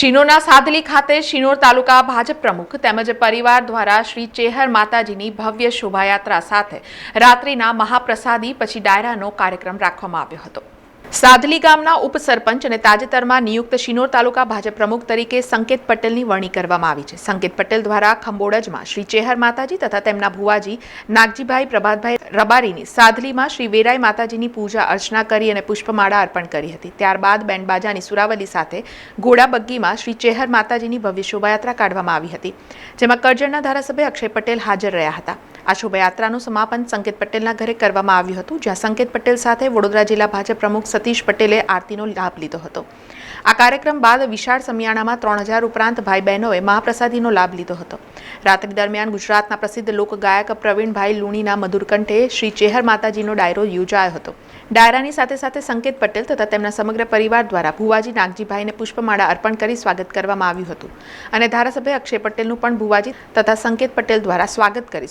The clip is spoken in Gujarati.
શિનોરના સાદલી ખાતે શિનોર તાલુકા ભાજપ પ્રમુખ તેમજ પરિવાર દ્વારા શ્રી ચેહર માતાજીની ભવ્ય શોભાયાત્રા સાથે રાત્રિના મહાપ્રસાદી પછી ડાયરાનો કાર્યક્રમ રાખવામાં આવ્યો હતો. સાદલી ગામના ઉપસરપંચ અને તાજેતરમાં નિયુક્ત શિનોર તાલુકા ભાજપ પ્રમુખ તરીકે સંકેત પટેલની વરણી કરવામાં આવી છે. સંકેત પટેલ દ્વારા ખંબોડજમાં શ્રી ચેહર માતાજી તથા તેમના ભુવાજી નાગજીભાઈ પ્રભાતભાઈ રબારીની સાદલીમાં શ્રી વેરાઈ માતાજીની પૂજા અર્ચના કરી અને પુષ્પમાળા અર્પણ કરી હતી. ત્યારબાદ બેન્ડબાજાની સુરાવલી સાથે ઘોડાબગ્ગીમાં શ્રી ચેહર માતાજીની ભવ્ય શોભાયાત્રા કાઢવામાં આવી હતી, જેમાં કરજણના ધારાસભ્ય અક્ષય પટેલ હાજર રહ્યા હતા. આ શોભાયાત્રાનું સમાપન સંકેત પટેલના ઘરે કરવામાં આવ્યું હતું, જ્યાં સંકેત પટેલ સાથે વડોદરા જિલ્લા ભાજપ પ્રમુખ સતીશ પટેલે આરતીનો લાભ લીધો હતો. આ કાર્યક્રમ બાદ વિશાળ સમિયાણામાં ત્રણ હજાર ઉપરાંત ભાઈ બહેનોએ મહાપ્રસાદીનો લાભ લીધો હતો. રાત્રિ દરમિયાન ગુજરાતના પ્રસિદ્ધ લોકગાયક પ્રવીણભાઈ લુણીના મધુરકંઠે શ્રી ચેહર માતાજીનો ડાયરો યોજાયો હતો. ડાયરાની સાથે સાથે સંકેત પટેલ તથા તેમના સમગ્ર પરિવાર દ્વારા ભુવાજી નાગજીભાઈને પુષ્પમાળા અર્પણ કરી સ્વાગત કરવામાં આવ્યું હતું. અને ધારાસભ્ય અક્ષય પટેલનું પણ ભુવાજી તથા સંકેત પટેલ દ્વારા સ્વાગત કરી